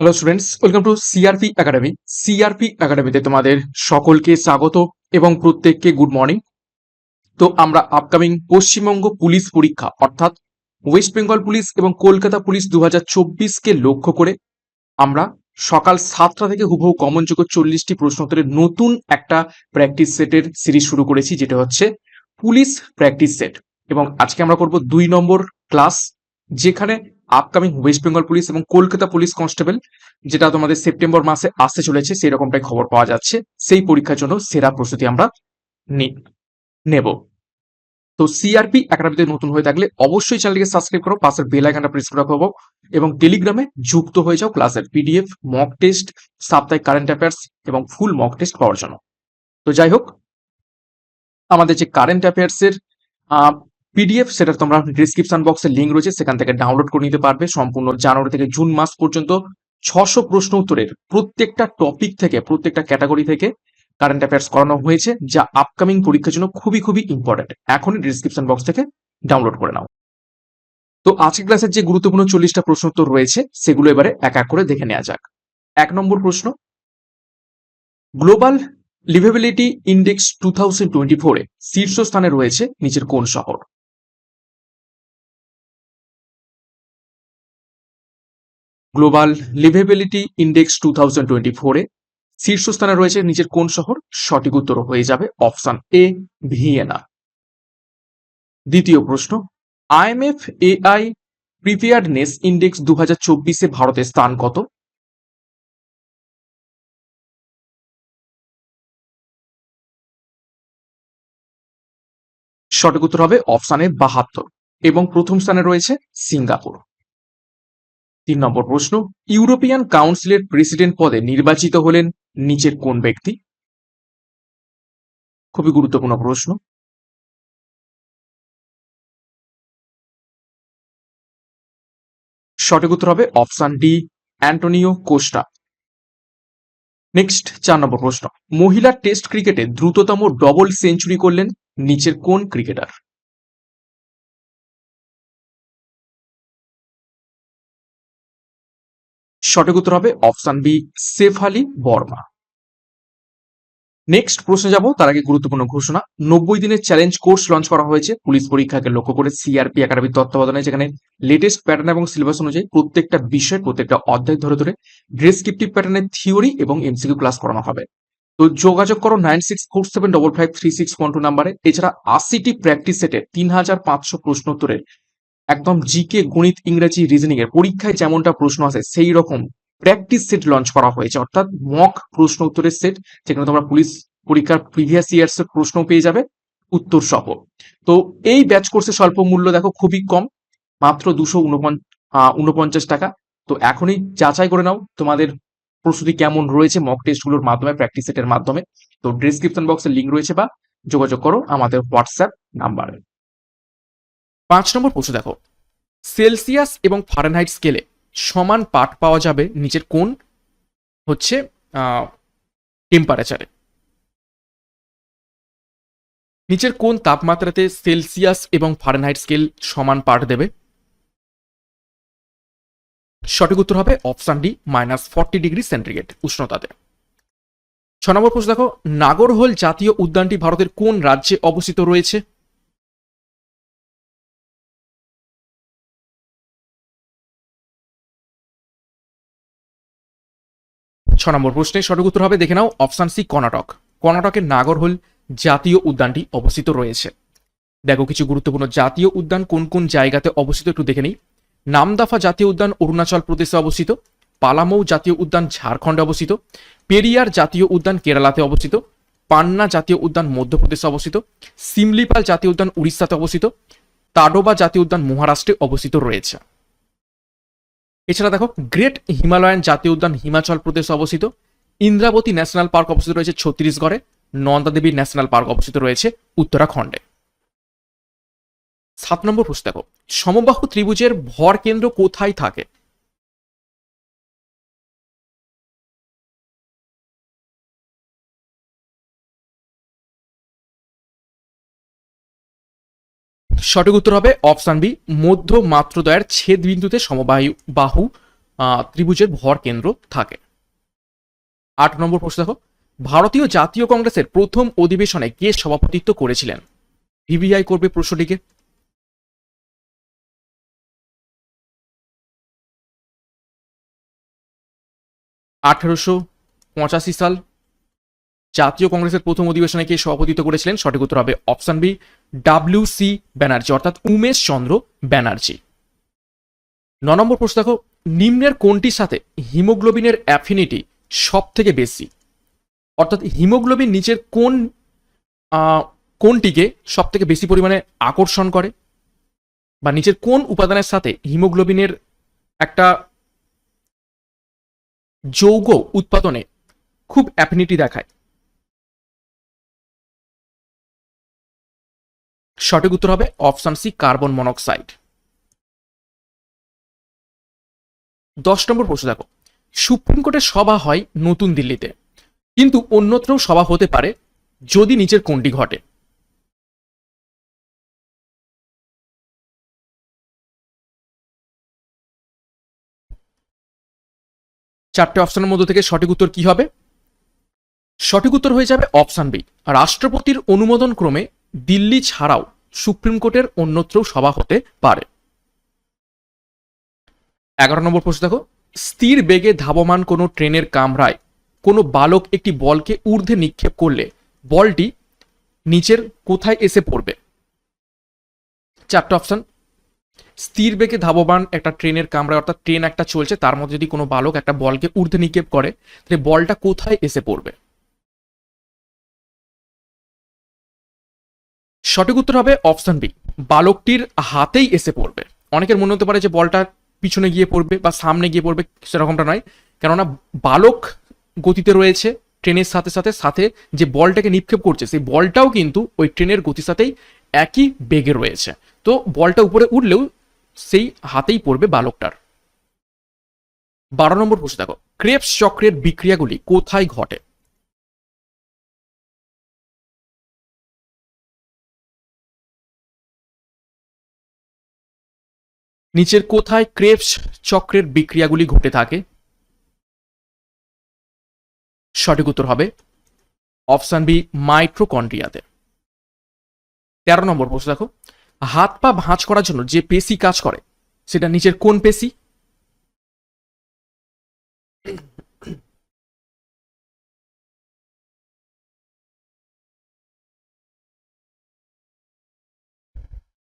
Hello students welcome to CRP academy CRP একাডেমিতে তোমাদের সকলকে স্বাগত এবং প্রত্যেককে গুড মর্নিং তো আমরা আপকামিং পশ্চিমবঙ্গ পুলিশ পরীক্ষা, অর্থাৎ ওয়েস্ট বেঙ্গল পুলিশ এবং কলকাতা পুলিশ দু কে লক্ষ্য করে আমরা সকাল সাতটা থেকে হুবহু কমনযোগ্য চল্লিশটি প্রশ্নোত্তরের নতুন একটা প্র্যাকটিস সেটের সিরিজ শুরু করেছি, যেটা হচ্ছে পুলিশ প্র্যাকটিস সেট এবং আজকে আমরা করব দুই নম্বর ক্লাস যেখানে আপকামিং ওয়েস্ট বেঙ্গল পুলিশ এবং কলকাতা পুলিশ কনস্টেবল যেটা তোমাদের সেপ্টেম্বর মাসে আসতে চলেছে সেই রকমটাই খবর পাওয়া যাচ্ছে। সেই পরীক্ষার জন্য সেরা প্রস্তুতি আমরা নেব। তো সিআরপি একাডেমিতে নতুন হয়ে থাকলে অবশ্যই চ্যানেলটিকে সাবস্ক্রাইব করো, পাশের বেল আইকনটা প্রেস করে রাখব এবং টেলিগ্রামে যুক্ত হয়ে যাও ক্লাসের পিডিএফ মক টেস্ট সাপ্তাহিক কারেন্ট অ্যাফেয়ার্স এবং ফুল মক টেস্ট পাওয়ার জন্য। তো যাই হোক, আমাদের যে কারেন্ট অ্যাফেয়ার্সের পিডিএফ সেটা তোমরা ডিসক্রিপশন বক্সে লিঙ্ক রয়েছে, সেখান থেকে ডাউনলোড করে নিতে পারবে। সম্পূর্ণ জানুয়ারি থেকে জুন মাস পর্যন্ত ছশো প্রশ্ন উত্তরের প্রত্যেকটা টপিক থেকে, প্রত্যেকটা ক্যাটাগরি থেকে কারেন্ট অ্যাফেয়ার্স করানো হয়েছে, যা আপকামিং পরীক্ষার জন্য খুবই খুবই ইম্পর্টেন্ট এখনই ডিসক্রিপশন বক্স থেকে ডাউনলোড করে নাও। তো আজকের ক্লাসের যে গুরুত্বপূর্ণ চল্লিশটা প্রশ্ন উত্তর রয়েছে, সেগুলো এবারে এক এক করে দেখে নেওয়া যাক। এক নম্বর প্রশ্ন global liveability index two thousand twenty ফোরে শীর্ষস্থানে রয়েছে নিচের কোন শহর? Global liveability index two thousand twenty ফোরে শীর্ষস্থানে রয়েছে নিচের কোন শহর? সঠিক উত্তর হয়ে যাবে অপশন এ ভিয়েনা। দ্বিতীয় প্রশ্ন, আইএমএফ এআই প্রিপেয়ার্ডনেস ইন্ডেক্স দু হাজার চব্বিশে ভারতের স্থান কত? সঠিক উত্তর হবে অপশানে বাহাত্তর এবং প্রথম স্থানে রয়েছে সিঙ্গাপুর। তিন নম্বর প্রশ্ন, ইউরোপিয়ান কাউন্সিলের প্রেসিডেন্ট পদে নির্বাচিত হলেন নিচের কোন ব্যক্তি? খুবই গুরুত্বপূর্ণ প্রশ্ন। সঠিক উত্তর হবে option D, Antonio Costa. Next, চার নম্বর প্রশ্ন, মহিলা টেস্ট ক্রিকেটে দ্রুততম ডবল সেঞ্চুরি করলেন নিচের কোন ক্রিকেটার? সঠিক উত্তর হবে option B Shafali Verma. Next প্রশ্নে যাব, তার আগে গুরুত্বপূর্ণ ঘোষণা। নব্বই দিনের চ্যালেঞ্জ কোর্স লঞ্চ করা হয়েছে। পুলিশ পরীক্ষাকে লক্ষ্য করে সিআরপি একাডেমির তত্ত্বাবধানে, যেখানে লেটেস্ট প্যাটার্ন এবং সিলেবাস অনুযায়ী প্রত্যেকটা বিষয়, প্রত্যেকটা অধ্যায় ধরে ধরে ডেসক্রিপটিভ প্যাটার্নের থিওরি এবং এমসিকিউ ক্লাস করানো হবে। তো যোগাযোগ করো nine six four seven double five three six one two নাম্বারে এছাড়া আশিটি প্র্যাকটিস সেটে তিন হাজার পাঁচশো প্রশ্ন উত্তরের একদম জিকে গণিত ইংরেজি রিজনিং এর পরীক্ষায় যেমনটা প্রশ্ন আসে সেই রকম প্র্যাকটিস সেট লঞ্চ করা হয়েছে। অর্থাৎ মক প্রশ্ন উত্তরের সেট যেখানে তোমরা পুলিশ পরীক্ষার প্রিভিয়াস ইয়ার্স এর প্রশ্ন পেয়ে যাবে, উত্তর সহ। তো এই ব্যাচ কোর্সের স্বল্প মূল্য দেখো খুবই কম, মাত্র দুশো উনপঞ্চাশ টাকা। তো এখনই যাচাই করে নাও তোমাদের প্রস্তুতি কেমন রয়েছে মক টেস্টগুলোর মাধ্যমে প্র্যাকটিস সেটের মাধ্যমে। তো ডিসক্রিপশন বক্সে লিঙ্ক রয়েছে বা যোগাযোগ করো আমাদের হোয়াটসঅ্যাপ নাম্বারে পাঁচ নম্বর প্রশ্ন দেখো। সেলসিয়াস এবং ফারেনহাইট স্কেলে সমান পাঠ পাওয়া যাবে নিচের কোন হচ্ছে টেম্পারেচারে নিচের কোন তাপমাত্রাতে সেলসিয়াস এবং ফারেনহাইট স্কেল সমান পাঠ দেবে। সঠিক উত্তর হবে option D minus forty degree centigrade উষ্ণতাতে। ছ নম্বর প্রশ্ন দেখো, নাগরহোল জাতীয় উদ্যানটি ভারতের কোন রাজ্যে অবস্থিত রয়েছে? ছ নম্বর প্রশ্নের সঠিক উত্তর হবে, দেখে নাও, অপশন সি, কর্ণাটক। কর্ণাটকের নাগরহোল জাতীয় উদ্যানটি অবস্থিত রয়েছে। দেখো, কিছু গুরুত্বপূর্ণ জাতীয় উদ্যান কোন কোন জায়গাতে অবস্থিত একটু দেখে নিই। নামদাফা জাতীয় উদ্যান অরুণাচল প্রদেশে অবস্থিত। পালামৌ জাতীয় উদ্যান ঝাড়খণ্ডে অবস্থিত। পেরিয়ার জাতীয় উদ্যান কেরালাতে অবস্থিত। পান্না জাতীয় উদ্যান মধ্যপ্রদেশে অবস্থিত। সিমলিপাল জাতীয় উদ্যান উড়িষ্যাতে অবস্থিত। তাডোবা জাতীয় উদ্যান মহারাষ্ট্রে অবস্থিত রয়েছে। এছাড়া দেখো গ্রেট হিমালয়ান জাতীয় উদ্যান হিমাচল প্রদেশে অবস্থিত। ইন্দ্রাবতী ন্যাশনাল পার্ক অবস্থিত রয়েছে ছত্তিশগড়ে। নন্দাদেবী ন্যাশনাল পার্ক অবস্থিত রয়েছে উত্তরাখণ্ডে। সাত নম্বর প্রশ্ন দেখো সমবাহু ত্রিভুজের ভর কেন্দ্র কোথায় থাকে? সঠিক উত্তর হবে অপশন বি, মধ্য মাত্রদয়ের ছেদ বিন্দুতে সমবায়ু বাহু ত্রিভুজের ভর কেন্দ্র থাকে। আট নম্বর প্রশ্ন দেখো। ভারতীয় জাতীয় কংগ্রেসের প্রথম অধিবেশনে কে সভাপতিত্ব করেছিলেন? ভিভিআই করবে প্রশ্নটিকে। আঠারোশো পঁচাশি সাল জাতীয় কংগ্রেসের প্রথম অধিবেশনে কে সভাপতিত্ব করেছিলেন? সঠিক উত্তর হবে option B W C Banerjee, অর্থাৎ উমেশ চন্দ্র ব্যানার্জি। ন নম্বর প্রশ্ন দেখো, নিম্নের কোনটির সাথে হিমোগ্লোবিনের অ্যাফিনিটি সব থেকে বেশি? অর্থাৎ হিমোগ্লোবিন নিচের কোন কোনটিকে সব থেকে বেশি পরিমাণে আকর্ষণ করে? বা নিচের কোন উপাদানের সাথে হিমোগ্লোবিনের একটা যৌগ উৎপাদনে খুব অ্যাফিনিটি দেখায়? সঠিক উত্তর হবে অপশন সি, কার্বন মনোক্সাইড। দশ নম্বর প্রশ্ন দেখো। সুপ্রিম কোর্টের সভা হয় নতুন দিল্লিতে। কিন্তু অন্যত্রও সভা হতে পারে যদি নিচের কোনটি ঘটে। চারটে অপশনের মধ্যে থেকে সঠিক উত্তর কি হবে? সঠিক উত্তর হয়ে যাবে অপশান বি। রাষ্ট্রপতির অনুমোদন ক্রমে দিল্লি ছাড়াও সুপ্রিম কোর্টের অন্যত্রও সভা হতে পারে। এগারো নম্বর প্রশ্ন দেখো। স্থির বেগে ধাবমান কোনো ট্রেনের কামরায় কোনো বালক একটি বলকে ঊর্ধ্বে নিক্ষেপ করলে বলটি নিচের কোথায় এসে পড়বে? চারটে অপশন। স্থির বেগে ধাবমান একটা ট্রেনের কামরায়, অর্থাৎ ট্রেন একটা চলছে, তার মধ্যে যদি কোনো বালক একটা বলকে ঊর্ধ্বে নিক্ষেপ করে, তাহলে বলটা কোথায় এসে পড়বে? সঠিক উত্তর হবে অপশন বি। বালকটির হাতেই এসে পড়বে। অনেকের মনে হতে পারে যে বলটা পিছনে গিয়ে পড়বে বা সামনে গিয়ে পড়বে, সেরকমটা নয়। কেননা বালক গতিতে রয়েছে ট্রেনের সাথে সাথে সাথে যে বলটাকে নিক্ষেপ করছে, সেই বলটাও কিন্তু ওই ট্রেনের গতির সাথেই একই বেগে রয়েছে। তো বলটা উপরে উঠলেও সেই হাতেই পড়বে বালকটার। বারো নম্বর প্রশ্ন দেখো, ক্রেপস চক্রের বিক্রিয়াগুলি কোথায় ঘটে? নিচের কোথায় ক্রেপস চক্রের বিক্রিয়াগুলি ঘটে থাকে? সঠিক উত্তর হবে অপশান বি মাইক্রোকন্ড্রিয়াতে তেরো নম্বর প্রশ্ন দেখো। হাত পা ভাঁজ করার জন্য যে পেশি কাজ করে, সেটা নিচের কোন পেশি?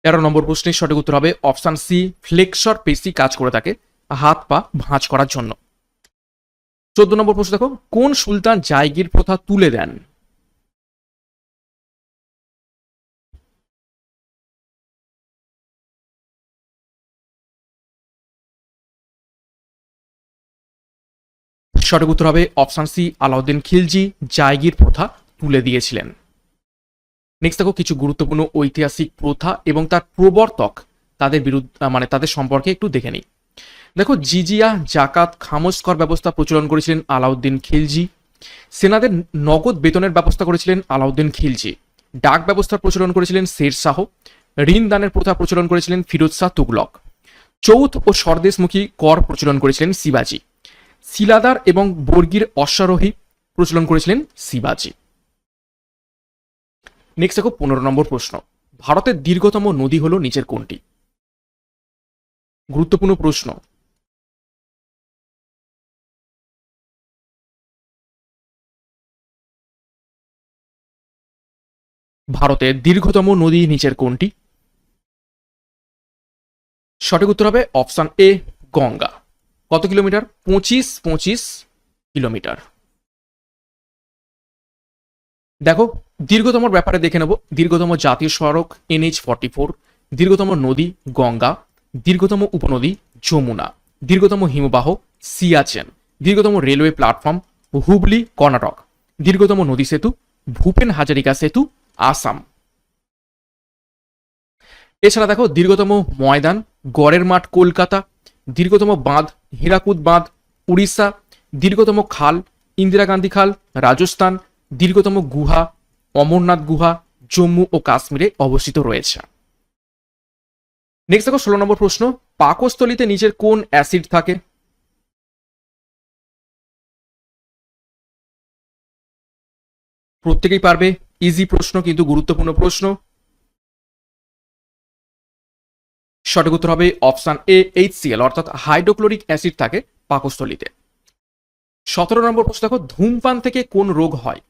তেরো নম্বর প্রশ্নের সঠিক উত্তর হবে অপশন সি, ফ্লেক্সর পেশি কাজ করে থাকে হাত পা ভাঁজ করার জন্য। চোদ্দ নম্বর প্রশ্ন দেখো, কোন সুলতান জায়গির প্রথা তুলে দেন? সঠিক উত্তর হবে অপশন সি, আলাউদ্দিন খিলজি, জায়গির প্রথা তুলে দিয়েছিলেন। নেক্সট দেখো, কিছু গুরুত্বপূর্ণ ঐতিহাসিক প্রথা এবং তার প্রবর্তক তাদের বিরুদ্ধে মানে তাদের সম্পর্কে একটু দেখে নিই। দেখো, জিজিয়া জাকাত খামোশ কর ব্যবস্থা প্রচলন করেছিলেন আলাউদ্দিন খিলজি। সেনাদের নগদ বেতনের ব্যবস্থা করেছিলেন আলাউদ্দিন খিলজি। ডাক ব্যবস্থার প্রচলন করেছিলেন শের শাহ। ঋণ দানের প্রথা প্রচলন করেছিলেন ফিরোজ শাহ তুগলক। চৌথ ও স্বদেশমুখী কর প্রচলন করেছিলেন শিবাজি। শিলাদার এবং বর্গীর অশ্বারোহী প্রচলন করেছিলেন শিবাজি। নেক্সট দেখো, পনেরো নম্বর প্রশ্ন। ভারতের দীর্ঘতম নদী হলো নিচের কোনটি? গুরুত্বপূর্ণ প্রশ্ন। ভারতের দীর্ঘতম নদী নিচের কোনটি? সঠিক উত্তর হবে অপশন এ, গঙ্গা। কত কিলোমিটার? পঁচিশ পঁচিশ কিলোমিটার। দেখো দীর্ঘতম ব্যাপারে দেখে নেব। দীর্ঘতম জাতীয় সড়ক এনএইচ ফর্টি ফোর, দীর্ঘতম নদী গঙ্গা, দীর্ঘতম উপনদী যমুনা, দীর্ঘতম হিমবাহ সিয়াচেন, দীর্ঘতম রেলওয়ে প্ল্যাটফর্ম হুবলি কর্ণাটক, দীর্ঘতম নদী সেতু ভূপেন হাজারিকা সেতু আসাম। এছাড়া দেখো, দীর্ঘতম ময়দান, গড়ের মাঠ কলকাতা, দীর্ঘতম বাঁধ হীরাকুদ বাঁধ উড়িষ্যা, দীর্ঘতম খাল, ইন্দিরা গান্ধী খাল, রাজস্থান, দীর্ঘতম গুহা অমরনাথ গুহা, জম্মু ও কাশ্মীরে অবস্থিত রয়েছে। নেক্সট দেখো, ষোলো নম্বর প্রশ্ন, পাকস্থলিতে নিজের কোন অ্যাসিড থাকে? প্রত্যেকেই পারবে ইজি প্রশ্ন কিন্তু গুরুত্বপূর্ণ প্রশ্ন। সঠিক উত্তর হবে অপশান এ এইচ সিএল অর্থাৎ হাইড্রোক্লোরিক অ্যাসিড থাকে পাকস্থলিতে। সতেরো নম্বর প্রশ্ন দেখো, ধূমপান থেকে কোন রোগ হয়?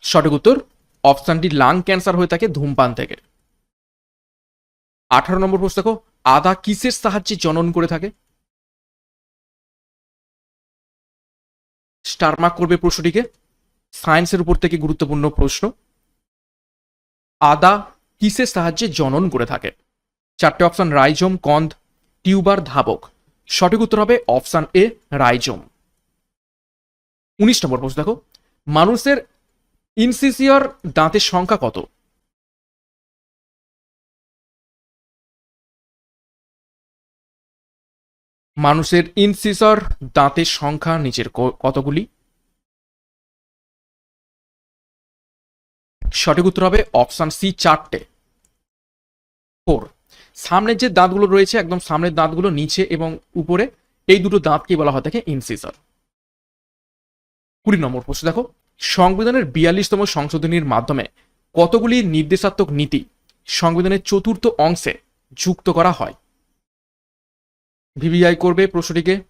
সঠিক উত্তর, অপশানটি লাং ক্যান্সার হয়ে থাকে ধূমপান থেকে। আঠারো নম্বর প্রশ্ন দেখো, আদা কিসের সাহায্যে জনন করে থাকে? স্টারমার্ক করবে প্রশ্নটিকে, সায়েন্সের উপর থেকে গুরুত্বপূর্ণ প্রশ্ন। আদা কিসের সাহায্যে জনন করে থাকে? চারটে অপশান, রাইজোম কন্দ টিউবার, ধাবক। সঠিক উত্তর হবে অপশন এ, রাইজোম। উনিশ নম্বর প্রশ্ন দেখো, মানুষের ইনসিসিয়র দাঁতের সংখ্যা কত? মানুষের ইনসিসর দাঁতের সংখ্যা নিচের কতগুলি? সঠিক উত্তর হবে অপশন সি, চারটে। ফোর। সামনের যে দাঁতগুলো রয়েছে, একদম সামনের দাঁতগুলো নিচে এবং উপরে, এই দুটো দাঁতকে বলা হয় থাকে ইনসিসর কুড়ি নম্বর প্রশ্ন দেখো। সংবিধানের বিয়াল্লিশতম সংশোধনীর মাধ্যমে কতগুলি নির্দেশাত্মক নীতি সংবিধানের চতুর্থ অংশে যুক্ত করা হয়? ভিভিআই করবে প্রশ্নটিকে।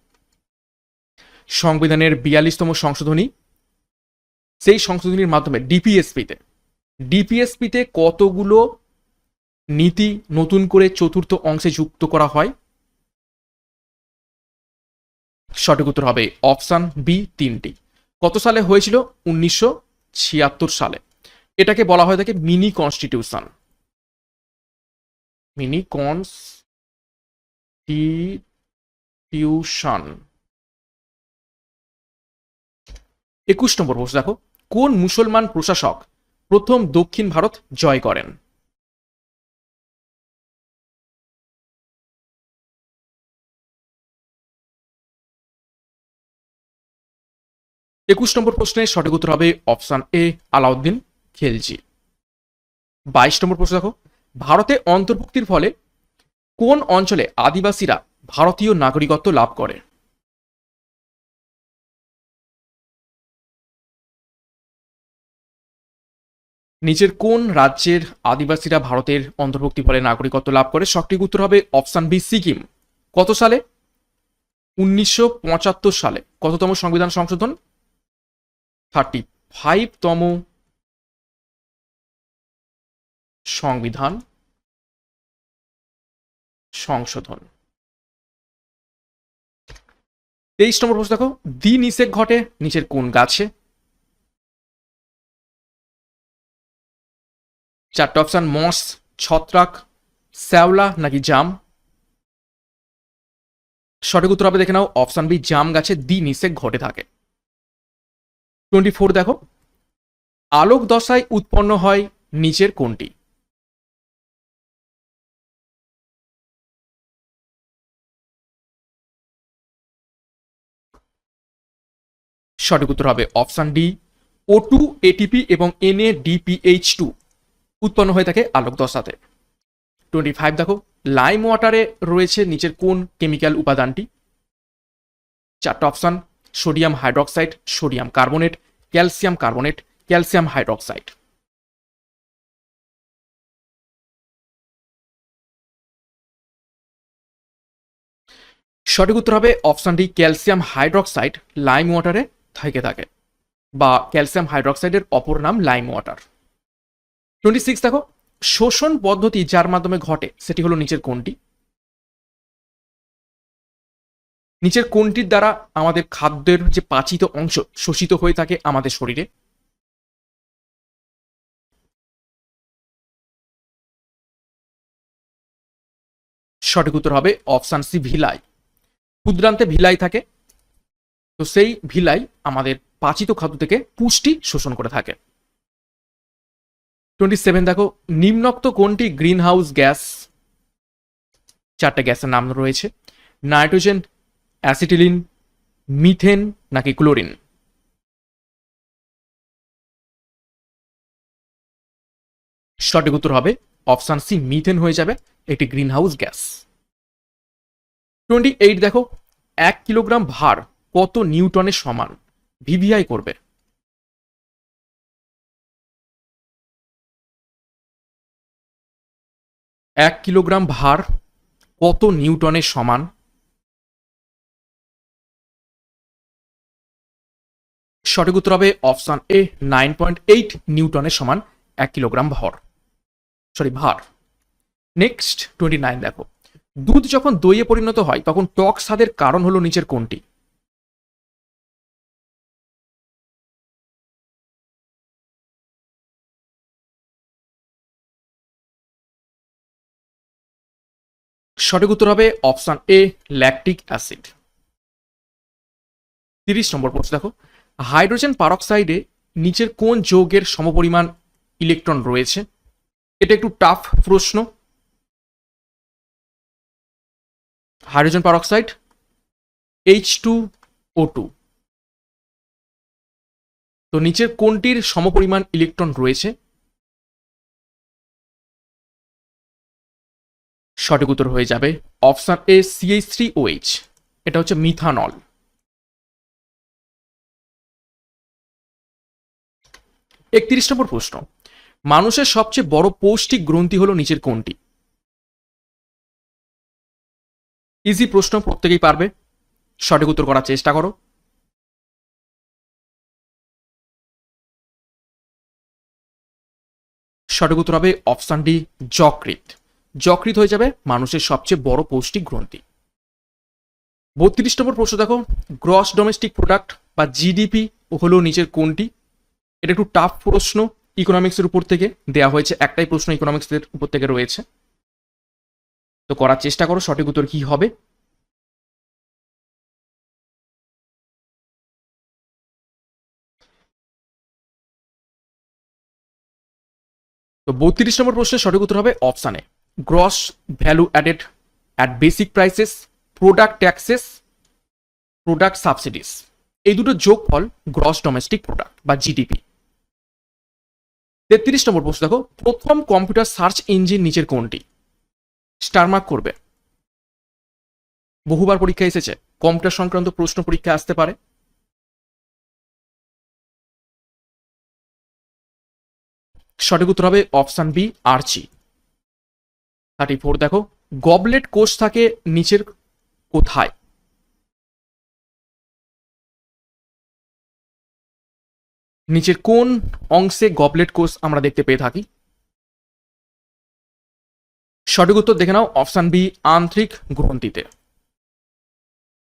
সংবিধানের বিয়াল্লিশতম সংশোধনী। সেই সংশোধনীর মাধ্যমে ডিপিএসপিতে ডিপিএসপিতে কতগুলো নীতি নতুন করে চতুর্থ অংশে যুক্ত করা হয়? সঠিক উত্তর হবে অপশান বি তিনটি। কত সালে হয়েছিল? উনিশশো ছিয়াত্তর সালে। এটাকে বলা হয় থাকে মিনি কনস্টিটিউশন। Mini constitution. একুশ নম্বর প্রশ্ন দেখো। কোন মুসলমান প্রশাসক প্রথম দক্ষিণ ভারত জয় করেন? একুশ নম্বর প্রশ্নের সঠিক উত্তর হবে অপশান এ, আলাউদ্দিন খেলজি। বাইশ নম্বর প্রশ্ন দেখো, ভারতে অন্তর্ভুক্তির ফলে কোন অঞ্চলে আদিবাসীরা ভারতীয় নাগরিকত্ব লাভ করে? নিচের কোন রাজ্যের আদিবাসীরা ভারতের অন্তর্ভুক্তি ফলে নাগরিকত্ব লাভ করে? সঠিক উত্তর হবে অপশান বি, সিকিম। কত সালে? উনিশশো পঁচাত্তর সালে। কততম সংবিধান সংশোধন? থার্টি ফাইভতম সংবিধান সংশোধন। তেইশ নম্বর প্রশ্ন দেখো দ্বি নিষেক ঘটে, নিচের কোন গাছে? চারটে অপশন, মস, ছত্রাক, শ্যাওলা নাকি জাম? সঠিক উত্তর হবে দেখে নাও, অপশন বি, জাম গাছে দ্বি নিষেক ঘটে থাকে। টোয়েন্টি ফোর দেখো। আলোক দশায় উৎপন্ন হয় নিচের কোনটি সঠিক উত্তর হবে option D O two ATP এবং এনএ ডিপিএইচ টু উৎপন্ন হয়ে থাকে আলোক দশাতে। টোয়েন্টি ফাইভ দেখো, লাইম ওয়াটারে রয়েছে নিচের কোন কেমিক্যাল উপাদানটি। চারটা option sodium hydroxide, sodium carbonate, calcium carbonate, calcium hydroxide. সঠিক উত্তর হবে option D, calcium hydroxide lime ওয়াটারে থেকে থাকে বা ক্যালসিয়াম হাইড্রক্সাইডের অপর নাম লাইম ওয়াটার। টোয়েন্টি সিক্স দেখো, শোষণ পদ্ধতি যার মাধ্যমে ঘটে, সেটি হলো নিচের কোনটি? নিচের কোনটির দ্বারা আমাদের খাদ্যের যে পাচিত অংশ শোষিত হয়ে থাকে আমাদের শরীরে? সঠিক উত্তর হবে অপশান সি, ভিলাই। ক্ষুদ্রান্তে ভিলাই থাকে। তো সেই ভিলাই আমাদের পাচিত খাদ্য থেকে পুষ্টি শোষণ করে থাকে। টোয়েন্টি সেভেন দেখো, নিম্নোক্ত কোনটি গ্রিন হাউস গ্যাস? চারটে গ্যাসের নাম রয়েছে। নাইট্রোজেন অ্যাসিটিলিন, মিথেন নাকি ক্লোরিন? সঠিক উত্তর হবে অপশান সি, মিথেন হয়ে যাবে একটি green house gas. Twenty eight দেখো, এক কিলোগ্রাম ভার কত নিউটনের সমান? ভিভিআই করবে। এক কিলোগ্রাম ভার কত নিউটনের সমান? সঠিক উত্তর হবে option A nine point eight নিউটনের সমান এক কিলোগ্রাম ভর। সরি, ভার। নেক্সট টোয়েন্টি নাইন দেখো। দুধ যখন দইয়ে পরিণত হয়, তখন টক স্বাদের কারণ হলো নিচের কোনটি? সঠিক উত্তর হবে অপশন এ ল্যাকটিক অ্যাসিড তিরিশ নম্বর প্রশ্ন দেখো। হাইড্রোজেন পারক্সাইডে নিচের কোন যৌগের সমপরিমাণ ইলেকট্রন রয়েছে? এটা একটু টাফ প্রশ্ন। Hydrogen peroxide H two O two তো নিচের কোনটির সমপরিমাণ ইলেকট্রন রয়েছে? সঠিক উত্তর হয়ে যাবে option A CH three OH এটা হচ্ছে মিথানল। একত্রিশ নম্বর প্রশ্ন। মানুষের সবচেয়ে বড় পৌষ্টিক গ্রন্থি হলো নিচের কোনটি? ইজি প্রশ্ন, প্রত্যেকেই পারবে। সঠিক উত্তর করার চেষ্টা করো। সঠিক উত্তর হবে অপশন ডি যকৃত যকৃত হয়ে যাবে মানুষের সবচেয়ে বড় পৌষ্টিক গ্রন্থি। বত্রিশ নম্বর প্রশ্ন দেখো। গ্রস ডোমেস্টিক প্রোডাক্ট বা জিডিপি হলো নিচের কোনটি? এটা একটু টাফ প্রশ্ন ইকোনমিক্সের উপর থেকে। দেয়া হয়েছে একটাই প্রশ্ন ইকোনমিক্সের উপর থেকে রয়েছে। তো করার চেষ্টা করো, সঠিক উত্তর কি হবে? তো বত্রিশ নম্বর প্রশ্নের সঠিক উত্তর হবে অপশানে gross value added at basic prices product taxes product subsidies এই দুটো যোগফল গ্রস ডোমেস্টিক প্রোডাক্ট বা জিডিপি তেত্রিশ নম্বর প্রশ্ন দেখো, প্রথম কম্পিউটার সার্চ ইঞ্জিন নিচের কোনটি? স্টারমার্ক করবে। বহুবার পরীক্ষা এসেছে কম্পিউটার সংক্রান্ত প্রশ্ন পরীক্ষা আসতে পারে। সঠিক উত্তর হবে অপশন বি আর্চি থার্টি ফোর দেখো গবলেট কোষ থাকে নিচের কোথায়? নিচের কোন অংশে গবলেট কোষ আমরা দেখতে পেয়ে থাকি? সঠিক উত্তর দেখে নাও অপশান বি আন্তরিক গ্রন্থিতে।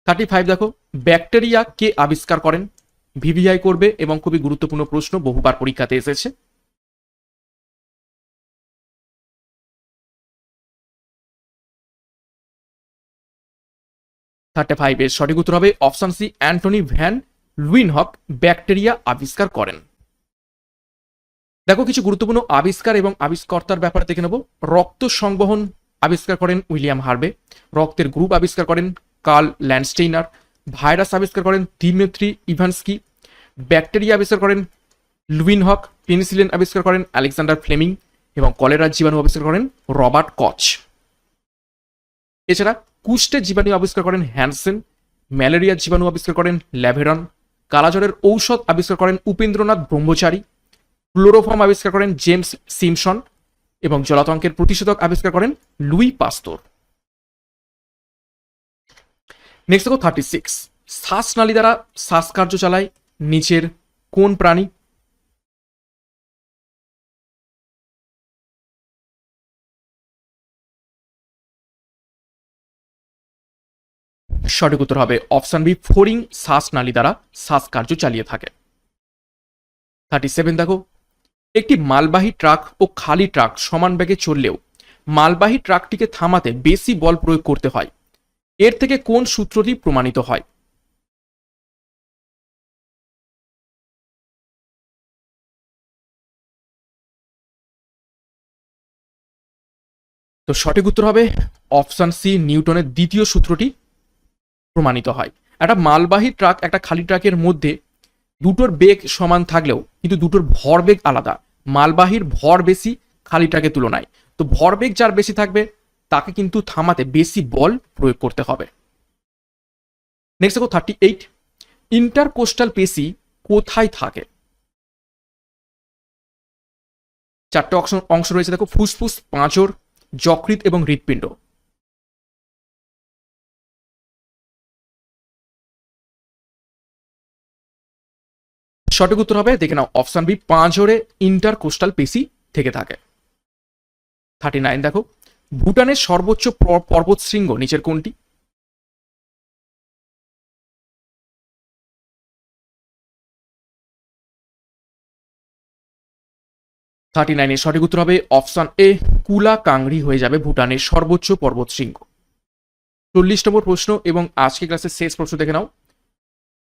থার্টি ফাইভ দেখো ব্যাকটেরিয়া কে আবিষ্কার করেন? ভিভিআই করবে এবং খুবই গুরুত্বপূর্ণ প্রশ্ন, বহুবার পরীক্ষাতে এসেছে। থার্টি ফাইভ এর সঠিক উত্তর হবে option C Antony van Leeuwenhoek bacteria আবিষ্কার করেন। দেখো, কিছু গুরুত্বপূর্ণ আবিষ্কার এবং আবিষ্কর্তার ব্যাপারে দেখে নেব। রক্ত সংবহন আবিষ্কার করেন উইলিয়াম হার্বে রক্তের গ্রুপ আবিষ্কার করেন কার্ল ল্যান্ডস্টেইনার। ভাইরাস আবিষ্কার করেন দিমেত্রি ইভানস্কি। ব্যাকটেরিয়া আবিষ্কার করেন লুইনহক পেনিসিলিন আবিষ্কার করেন আলেকজান্ডার ফ্লেমিং এবং কলেরার জীবাণু আবিষ্কার করেন রবার্ট কচ। এছাড়া কুষ্টের জীবাণু আবিষ্কার করেন হ্যানসেন। ম্যালেরিয়ার জীবাণু আবিষ্কার করেন ল্যাভেরন। কালাজ্বরের ঔষধ আবিষ্কার করেন উপেন্দ্রনাথ ব্রহ্মচারী, ক্লোরোফর্ম আবিষ্কার করেন জেমস সিমসন এবং জলাতঙ্কের প্রতিষেধক আবিষ্কার করেন লুই পাস্তর। নেক্সট দেখো থার্টি সিক্স শ্বাসনালী দ্বারা শ্বাসকার্য চালায় নিচের কোন প্রাণী? সঠিক উত্তর হবে অপশন বি, ফোরিং শ্বাসনালী দ্বারা শ্বাসকার্য চালিয়ে থাকে। থার্টি সেভেন, দেখো, একটি মালবাহী ট্রাক ও খালি ট্রাক সমান বেগে চললেও মালবাহী ট্রাকটিকে থামাতে বেশি বল প্রয়োগ করতে হয়। এর থেকে কোন সূত্রটি প্রমাণিত হয়? তো সঠিক উত্তর হবে অপশন সি, নিউটনের দ্বিতীয় সূত্রটি। প্রমাণিত হয়। একটা মালবাহী ট্রাক একটা খালি ট্রাকের মধ্যে দুটোর বেগ সমান থাকলেও কিন্তু দুটোর ভরবেগ আলাদা। মালবাহীর ভর বেশি, খালি ট্রাকের তুলনায়। তো ভরবেগ যার বেশি থাকবে, তাকে কিন্তু থামাতে বেশি বল প্রয়োগ করতে হবে। নেক্সট দেখো থার্টি এইট ইন্টারকোস্টাল পেশি কোথায় থাকে? চারটে অংশ রয়েছে, দেখো, ফুসফুস পাঁচর যকৃৎ এবং হৃৎপিণ্ড। সঠিক উত্তর হবে, দেখে নাও, অপশন বি পাঁচরে ইন্টারকোস্টাল পেশি থেকে থাকে। থার্টি নাইন দেখো, ভুটানের সর্বোচ্চ পর্বত শৃঙ্গ নিচের কোনটি? থার্টি নাইনের সঠিক উত্তর হবে, অপশন এ কুলা কাংড়ি হয়ে যাবে ভুটানের সর্বোচ্চ পর্বত শৃঙ্গ। চল্লিশ নম্বর প্রশ্ন এবং আজকে ক্লাসের শেষ প্রশ্ন দেখে নাও।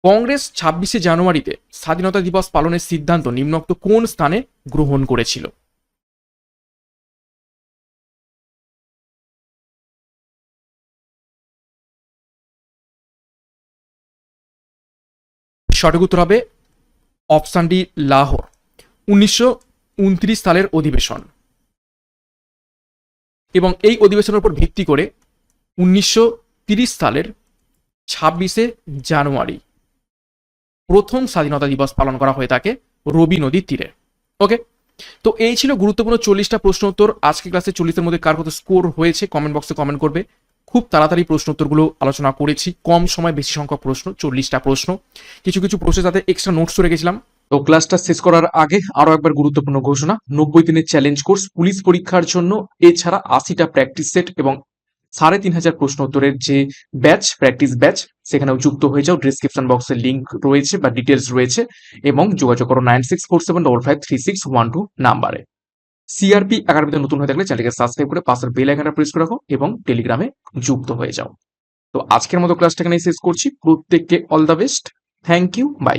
কংগ্রেস ছাব্বিশে জানুয়ারিতে স্বাধীনতা দিবস পালনের সিদ্ধান্ত নিম্নোক্ত কোন স্থানে গ্রহণ করেছিল? সঠিক উত্তর হবে অপশন ডি, লাহোর, উনিশশো উনত্রিশ সালের অধিবেশন। এবং এই অধিবেশনের উপর ভিত্তি করে উনিশশো সালের ছাব্বিশে জানুয়ারি প্রথম স্বাধীনতা দিবস পালন করা হয়ে থাকে রবি নদীর তীরে। ওকে তো এই ছিল গুরুত্বপূর্ণ চল্লিশটা প্রশ্ন উত্তর। আজকে ক্লাসে চল্লিশের মধ্যে কার কত স্কোর হয়েছে কমেন্ট বক্সে কমেন্ট করবে। খুব তাড়াতাড়ি প্রশ্ন উত্তরগুলো আলোচনা করেছি। কম সময়, বেশি সংখ্যক প্রশ্ন, চল্লিশটা প্রশ্ন। কিছু কিছু প্রশ্ন তাতে এক্সট্রা নোটস রেখেছিলাম। তো ক্লাসটা শেষ করার আগে আরও একবার গুরুত্বপূর্ণ ঘোষণা। নব্বই দিনের চ্যালেঞ্জ কোর্স পুলিশ পরীক্ষার জন্য এছাড়া আশিটা প্র্যাকটিস সেট এবং সাড়ে তিন হাজার প্রশ্ন উত্তরের যে ব্যাচ প্র্যাকটিস ব্যাচ, সেখানেও যুক্ত হয়ে যাও। ডিসক্রিপশন বক্সে লিঙ্ক রয়েছে বা ডিটেলস রয়েছে এবং যোগাযোগ করো nine six four seven double five three six one two নাম্বারে সিআরপি একাডেমিতে নতুন হয়ে থাকলে চ্যানেলকে সাবস্ক্রাইব করে পাশের বেল আইকনটা প্রেস করে রাখো এবং টেলিগ্রামে যুক্ত হয়ে যাও। তো আজকের মতো ক্লাসটা এখানে শেষ করছি। প্রত্যেককে all the best thank you bye